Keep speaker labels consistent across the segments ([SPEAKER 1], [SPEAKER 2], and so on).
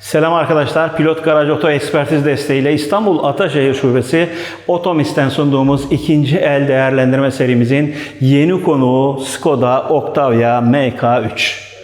[SPEAKER 1] Selam arkadaşlar. Pilot Garaj Oto Ekspertiz desteğiyle İstanbul Ataşehir Şubesi Otomis'ten sunduğumuz ikinci el değerlendirme serimizin yeni konuğu Skoda Octavia MK3.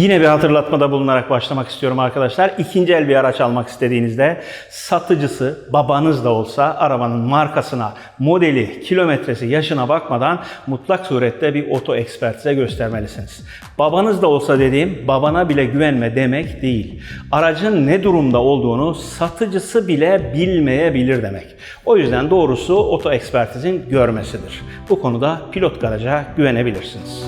[SPEAKER 1] Yine bir hatırlatmada bulunarak başlamak istiyorum arkadaşlar. İkinci el bir araç almak istediğinizde satıcısı babanız da olsa arabanın markasına, modeli, kilometresi, yaşına bakmadan mutlak surette bir oto ekspertize göstermelisiniz. Babanız da olsa dediğim babana bile güvenme demek değil. Aracın ne durumda olduğunu satıcısı bile bilmeyebilir demek. O yüzden doğrusu oto ekspertizin görmesidir. Bu konuda pilot garaja güvenebilirsiniz.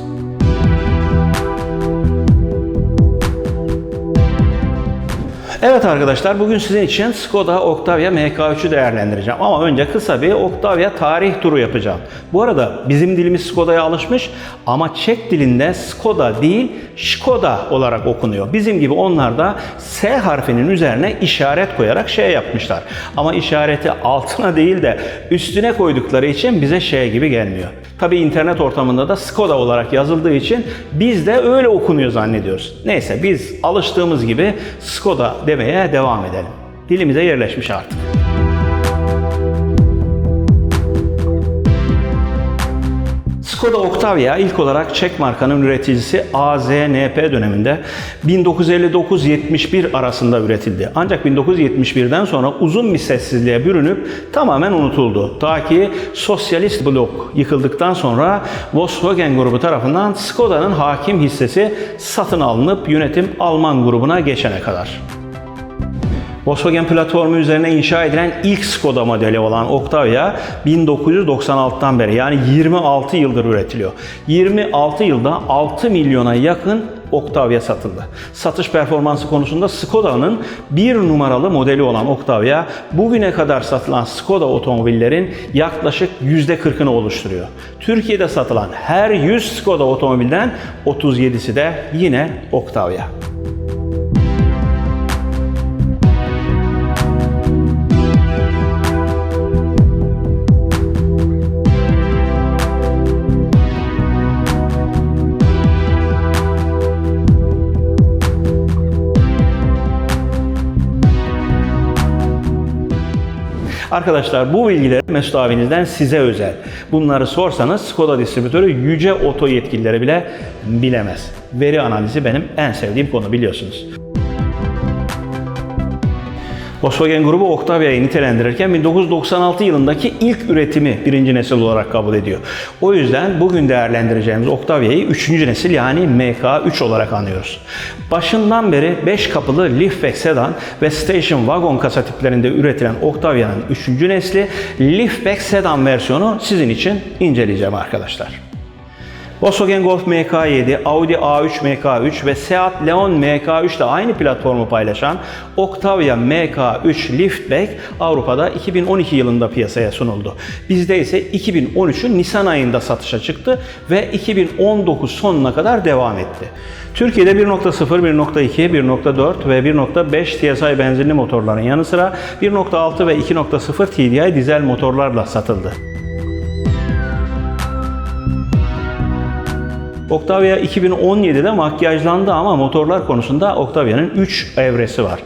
[SPEAKER 1] Evet arkadaşlar bugün sizin için Skoda Octavia MK3'ü değerlendireceğim. Ama önce kısa bir Octavia tarih turu yapacağım. Bu arada bizim dilimiz Skoda'ya alışmış ama Çek dilinde Skoda değil Skoda olarak okunuyor. Bizim gibi onlar da S harfinin üzerine işaret koyarak şey yapmışlar. Ama işareti altına değil de üstüne koydukları için bize şey gibi gelmiyor. Tabi internet ortamında da Skoda olarak yazıldığı için biz de öyle okunuyor zannediyoruz. Neyse biz alıştığımız gibi Skoda demeye devam edelim. Dilimize yerleşmiş artık. Skoda Octavia ilk olarak Çek markanın üreticisi AZNP döneminde 1959-71 arasında üretildi. Ancak 1971'den sonra uzun bir sessizliğe bürünüp tamamen unutuldu. Ta ki sosyalist blok yıkıldıktan sonra Volkswagen grubu tarafından Skoda'nın hakim hissesi satın alınıp yönetim Alman grubuna geçene kadar. Volkswagen platformu üzerine inşa edilen ilk Skoda modeli olan Octavia 1996'dan beri yani 26 yıldır üretiliyor. 26 yılda 6 milyona yakın Octavia satıldı. Satış performansı konusunda Skoda'nın bir numaralı modeli olan Octavia bugüne kadar satılan Skoda otomobillerin yaklaşık %40'ını oluşturuyor. Türkiye'de satılan her 100 Skoda otomobilden 37'si de yine Octavia. Arkadaşlar bu bilgiler Mesut abinizden size özel. Bunları sorsanız Skoda distribütörü yüce oto yetkilileri bile bilemez. Veri analizi benim en sevdiğim konu biliyorsunuz. Volkswagen grubu Octavia'yı nitelendirirken 1996 yılındaki ilk üretimi birinci nesil olarak kabul ediyor. O yüzden bugün değerlendireceğimiz Octavia'yı üçüncü nesil yani MK3 olarak anıyoruz. Başından beri 5 kapılı liftback sedan ve station wagon kasa tiplerinde üretilen Octavia'nın üçüncü nesli liftback sedan versiyonu sizin için inceleyeceğim arkadaşlar. Volkswagen Golf MK7, Audi A3 MK3 ve Seat Leon MK3 ile aynı platformu paylaşan Octavia MK3 Liftback Avrupa'da 2012 yılında piyasaya sunuldu. Bizde ise 2013'ün Nisan ayında satışa çıktı ve 2019 sonuna kadar devam etti. Türkiye'de 1.0, 1.2, 1.4 ve 1.5 TSI benzinli motorların yanı sıra 1.6 ve 2.0 TDI dizel motorlarla satıldı. Octavia 2017'de makyajlandı ama motorlar konusunda Octavia'nın 3 evresi var.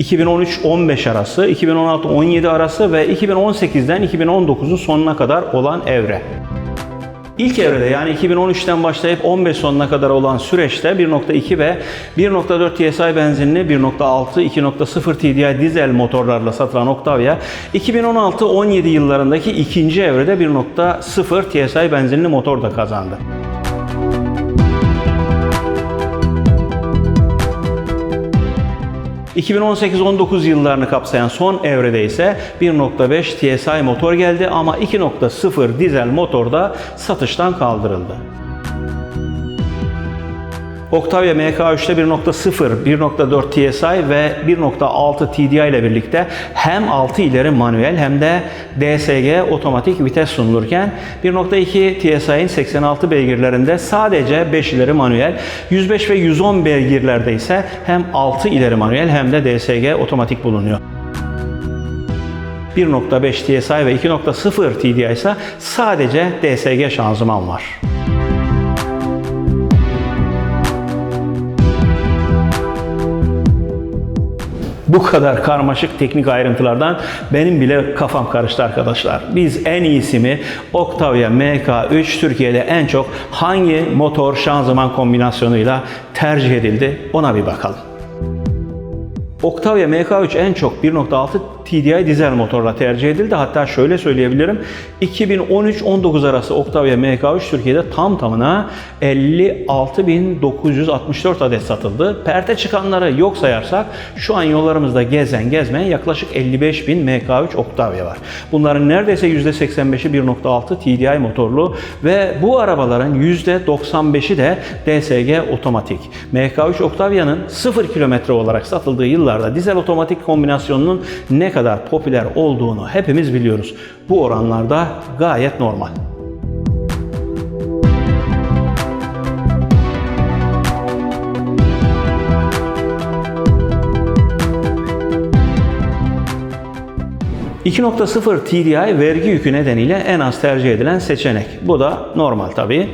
[SPEAKER 1] 2013-15 arası, 2016-17 arası ve 2018'den 2019'un sonuna kadar olan evre. İlk evrede yani 2013'ten başlayıp 15 sonuna kadar olan süreçte 1.2 ve 1.4 TSI benzinli 1.6, 2.0 TDI dizel motorlarla satılan Octavia 2016-17 yıllarındaki ikinci evrede 1.0 TSI benzinli motor da kazandı. 2018-19 yıllarını kapsayan son evrede ise 1.5 TSI motor geldi ama 2.0 dizel motor da satıştan kaldırıldı. Octavia MK3'te 1.0, 1.4 TSI ve 1.6 TDI ile birlikte hem 6 ileri manuel hem de DSG otomatik vites sunulurken 1.2 TSI'nin 86 beygirlerinde sadece 5 ileri manuel, 105 ve 110 beygirlerde ise hem 6 ileri manuel hem de DSG otomatik bulunuyor. 1.5 TSI ve 2.0 TDI ise sadece DSG şanzıman var. Bu kadar karmaşık teknik ayrıntılardan benim bile kafam karıştı arkadaşlar. Biz en iyisi mi Octavia MK3 Türkiye'de en çok hangi motor şanzıman kombinasyonuyla tercih edildi ona bir bakalım. Octavia MK3 en çok 1.6 TDI dizel motorla tercih edildi. Hatta şöyle söyleyebilirim. 2013-19 arası Octavia MK3 Türkiye'de tam tamına 56.964 adet satıldı. Perte çıkanları yok sayarsak şu an yollarımızda gezen gezmeyen yaklaşık 55.000 MK3 Octavia var. Bunların neredeyse %85'i 1.6 TDI motorlu ve bu arabaların %95'i de DSG otomatik. MK3 Octavia'nın 0 kilometre olarak satıldığı yıllarda dizel otomatik kombinasyonunun ne kadar popüler olduğunu hepimiz biliyoruz. Bu oranlarda gayet normal. ...2.0 TDI vergi yükü nedeniyle en az tercih edilen seçenek. Bu da normal tabii.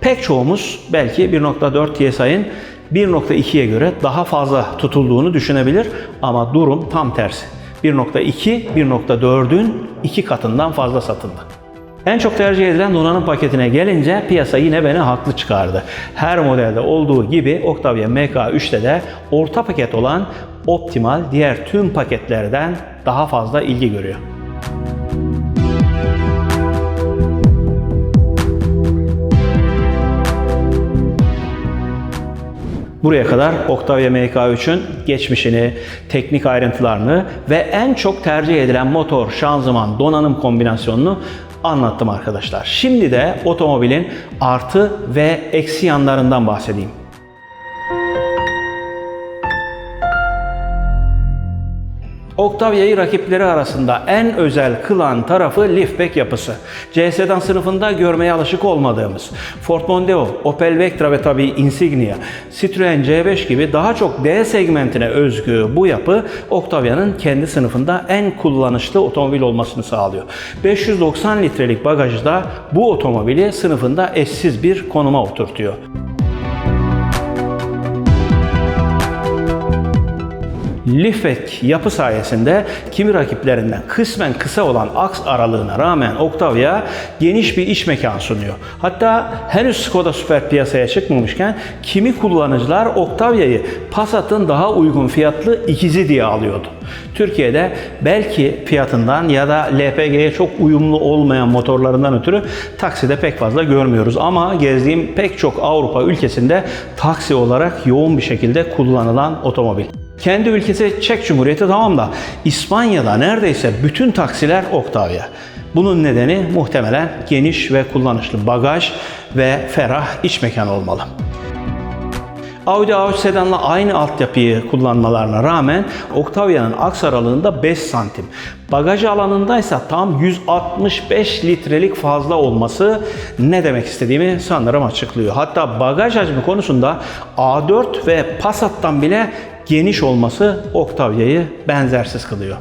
[SPEAKER 1] Pek çoğumuz belki 1.4 TSI'nin 1.2'ye göre daha fazla tutulduğunu düşünebilir ama durum tam tersi. 1.2, 1.4'ün iki katından fazla satıldı. En çok tercih edilen donanım paketine gelince piyasa yine beni haklı çıkardı. Her modelde olduğu gibi Octavia MK3'te de orta paket olan Optimal diğer tüm paketlerden daha fazla ilgi görüyor. Buraya kadar Octavia MK3'ün geçmişini, teknik ayrıntılarını ve en çok tercih edilen motor, şanzıman, donanım kombinasyonunu anlattım arkadaşlar. Şimdi de otomobilin artı ve eksi yanlarından bahsedeyim. Octavia'yı rakipleri arasında en özel kılan tarafı liftback yapısı. C sedan sınıfında görmeye alışık olmadığımız Ford Mondeo, Opel Vectra ve tabii Insignia, Citroen C5 gibi daha çok D segmentine özgü bu yapı Octavia'nın kendi sınıfında en kullanışlı otomobil olmasını sağlıyor. 590 litrelik bagajı da bu otomobili sınıfında eşsiz bir konuma oturtuyor. Liftback yapı sayesinde kimi rakiplerinden kısmen kısa olan aks aralığına rağmen Octavia geniş bir iç mekan sunuyor. Hatta henüz Skoda Super piyasaya çıkmamışken kimi kullanıcılar Octavia'yı Passat'ın daha uygun fiyatlı ikizi diye alıyordu. Türkiye'de belki fiyatından ya da LPG'ye çok uyumlu olmayan motorlarından ötürü takside pek fazla görmüyoruz. Ama gezdiğim pek çok Avrupa ülkesinde taksi olarak yoğun bir şekilde kullanılan otomobil. Kendi ülkesi Çek Cumhuriyeti tamam da İspanya'da neredeyse bütün taksiler Octavia. Bunun nedeni muhtemelen geniş ve kullanışlı bagaj ve ferah iç mekan olmalı. Audi A3 sedanla aynı altyapıyı kullanmalarına rağmen Octavia'nın aks aralığında 5 santim. Bagaj alanındaysa tam 165 litrelik fazla olması ne demek istediğimi sanırım açıklıyor. Hatta bagaj hacmi konusunda A4 ve Passat'tan bile geniş olması Octavia'yı benzersiz kılıyor.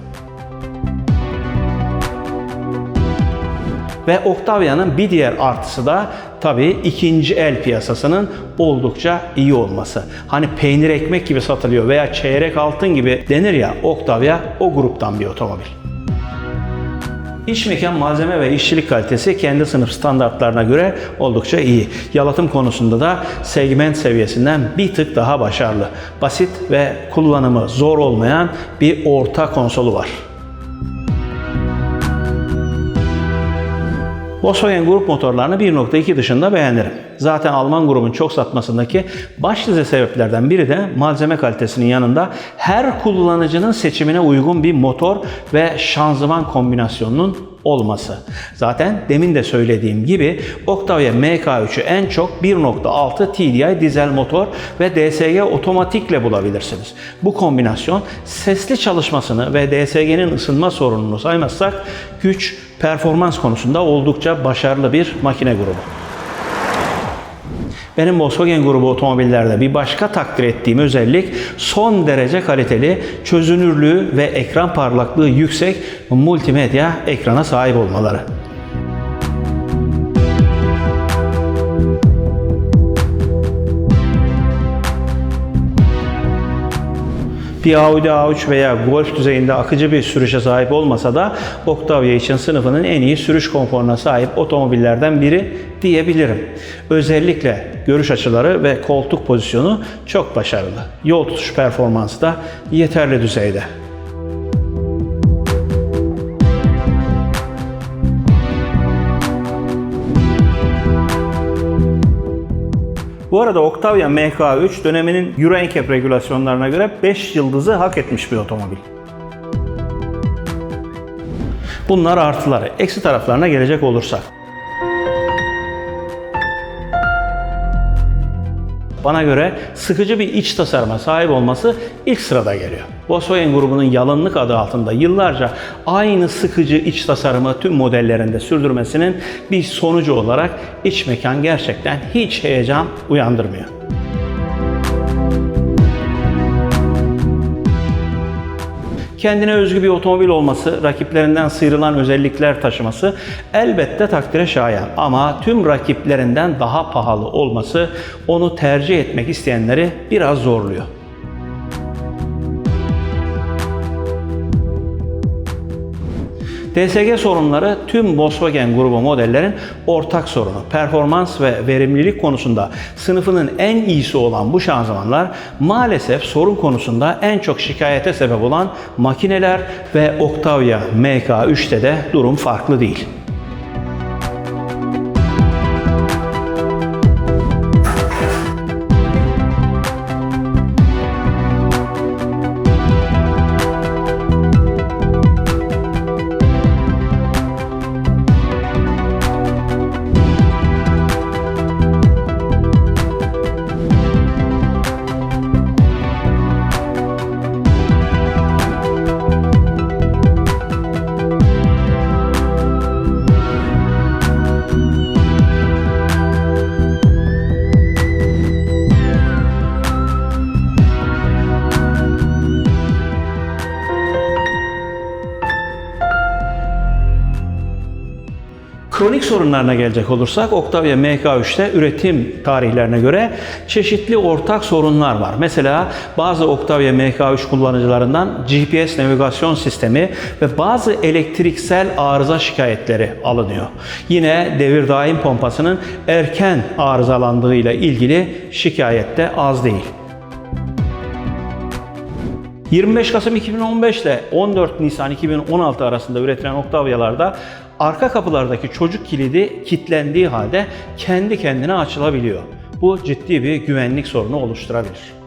[SPEAKER 1] Ve Octavia'nın bir diğer artısı da tabii ikinci el piyasasının oldukça iyi olması. Hani peynir ekmek gibi satılıyor veya çeyrek altın gibi denir ya Octavia o gruptan bir otomobil. İç mekan malzeme ve işçilik kalitesi kendi sınıf standartlarına göre oldukça iyi. Yalıtım konusunda da segment seviyesinden bir tık daha başarılı. Basit ve kullanımı zor olmayan bir orta konsolu var. Volkswagen grup motorlarını 1.2 dışında beğenirim. Zaten Alman grubun çok satmasındaki başlıca sebeplerden biri de malzeme kalitesinin yanında her kullanıcının seçimine uygun bir motor ve şanzıman kombinasyonunun olması. Zaten demin de söylediğim gibi Octavia MK3'ü en çok 1.6 TDI dizel motor ve DSG otomatikle bulabilirsiniz. Bu kombinasyon sesli çalışmasını ve DSG'nin ısınma sorununu saymazsak güç, performans konusunda oldukça başarılı bir makine grubu. Benim Volkswagen grubu otomobillerde bir başka takdir ettiğim özellik son derece kaliteli, çözünürlüğü ve ekran parlaklığı yüksek multimedya ekrana sahip olmaları. Bir Audi A3 veya Golf düzeyinde akıcı bir sürüşe sahip olmasa da Octavia için sınıfının en iyi sürüş konforuna sahip otomobillerden biri diyebilirim. Özellikle görüş açıları ve koltuk pozisyonu çok başarılı. Yol tutuş performansı da yeterli düzeyde. Bu arada Octavia MK3 döneminin Euro NCAP regülasyonlarına göre 5 yıldızı hak etmiş bir otomobil. Bunlar artıları. Eksi taraflarına gelecek olursak. Bana göre sıkıcı bir iç tasarıma sahip olması ilk sırada geliyor. Volkswagen grubunun yalınlık adı altında yıllarca aynı sıkıcı iç tasarımı tüm modellerinde sürdürmesinin bir sonucu olarak iç mekan gerçekten hiç heyecan uyandırmıyor. Kendine özgü bir otomobil olması, rakiplerinden sıyrılan özellikler taşıması elbette takdire şayan ama tüm rakiplerinden daha pahalı olması onu tercih etmek isteyenleri biraz zorluyor. DSG sorunları tüm Volkswagen grubu modellerin ortak sorunu. Performans ve verimlilik konusunda sınıfının en iyisi olan bu şanzımanlar maalesef sorun konusunda en çok şikayete sebep olan makineler ve Octavia MK3'te de durum farklı değil. Kronik sorunlarına gelecek olursak Octavia MK3'te üretim tarihlerine göre çeşitli ortak sorunlar var. Mesela bazı Octavia MK3 kullanıcılarından GPS navigasyon sistemi ve bazı elektriksel arıza şikayetleri alınıyor. Yine devir daim pompasının erken arızalandığıyla ilgili şikayet de az değil. 25 Kasım 2015 ile 14 Nisan 2016 arasında üretilen Octavia'larda arka kapılardaki çocuk kilidi kilitlendiği halde kendi kendine açılabiliyor. Bu ciddi bir güvenlik sorunu oluşturabilir.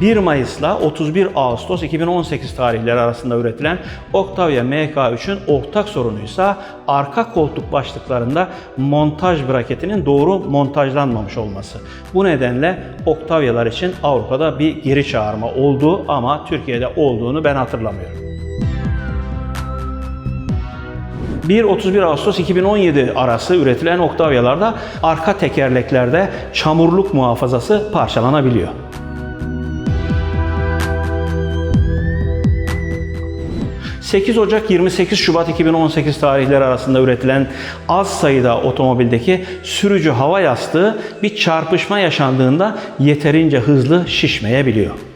[SPEAKER 1] 1 Mayıs'la 31 Ağustos 2018 tarihleri arasında üretilen Octavia MK3'ün ortak sorunuysa arka koltuk başlıklarında montaj braketinin doğru montajlanmamış olması. Bu nedenle Octavia'lar için Avrupa'da bir geri çağırma oldu ama Türkiye'de olduğunu ben hatırlamıyorum. 1-31 Ağustos 2017 arası üretilen Octavia'larda arka tekerleklerde çamurluk muhafazası parçalanabiliyor. 8 Ocak 28 Şubat 2018 tarihleri arasında üretilen az sayıda otomobildeki sürücü hava yastığı bir çarpışma yaşandığında yeterince hızlı şişmeyebiliyor.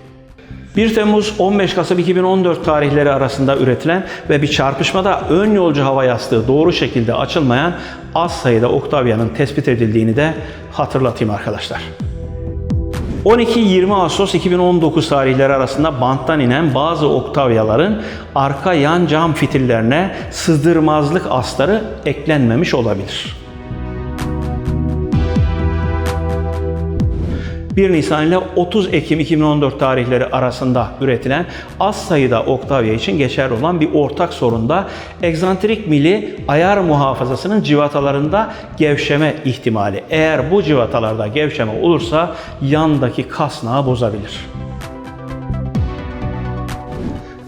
[SPEAKER 1] 1 Temmuz 15 Kasım 2014 tarihleri arasında üretilen ve bir çarpışmada ön yolcu hava yastığı doğru şekilde açılmayan az sayıda Octavia'nın tespit edildiğini de hatırlatayım arkadaşlar. 12-20 Ağustos 2019 tarihleri arasında banttan inen bazı Octavia'ların arka yan cam fitillerine sızdırmazlık astarı eklenmemiş olabilir. 1 Nisan ile 30 Ekim 2014 tarihleri arasında üretilen az sayıda Octavia için geçerli olan bir ortak sorunda egzantrik mili ayar muhafazasının civatalarında gevşeme ihtimali. Eğer bu civatalarda gevşeme olursa yandaki kasnağı bozabilir.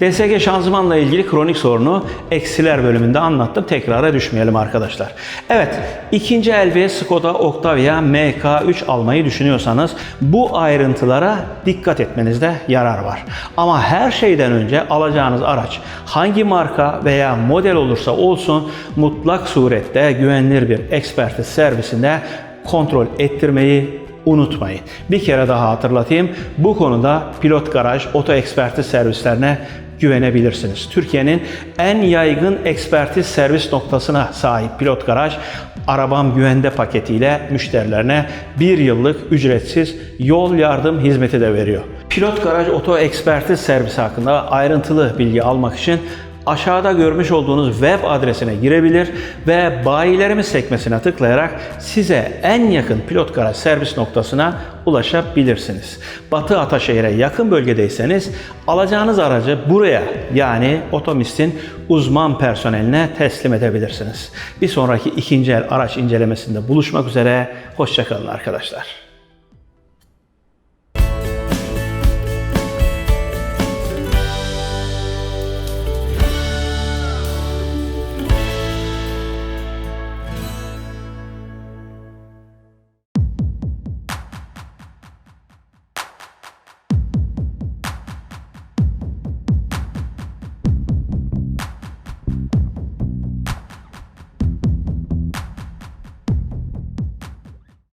[SPEAKER 1] DSG şanzımanla ilgili kronik sorunu eksiler bölümünde anlattım. Tekrara düşmeyelim arkadaşlar. Evet, ikinci el bir Skoda Octavia MK3 almayı düşünüyorsanız bu ayrıntılara dikkat etmenizde yarar var. Ama her şeyden önce alacağınız araç hangi marka veya model olursa olsun mutlak surette güvenilir bir ekspertiz servisinde kontrol ettirmeyi unutmayın. Bir kere daha hatırlatayım. Bu konuda Pilot Garaj Oto Ekspertiz servislerine güvenebilirsiniz. Türkiye'nin en yaygın ekspertiz servis noktasına sahip Pilot Garaj, Arabam Güvende paketiyle müşterilerine bir yıllık ücretsiz yol yardım hizmeti de veriyor. Pilot Garaj Oto Ekspertiz servisi hakkında ayrıntılı bilgi almak için aşağıda görmüş olduğunuz web adresine girebilir ve bayilerimiz sekmesine tıklayarak size en yakın pilot garaj servis noktasına ulaşabilirsiniz. Batı Ataşehir'e yakın bölgedeyseniz alacağınız aracı buraya yani Otomist'in uzman personeline teslim edebilirsiniz. Bir sonraki ikinci el araç incelemesinde buluşmak üzere. Hoşçakalın arkadaşlar.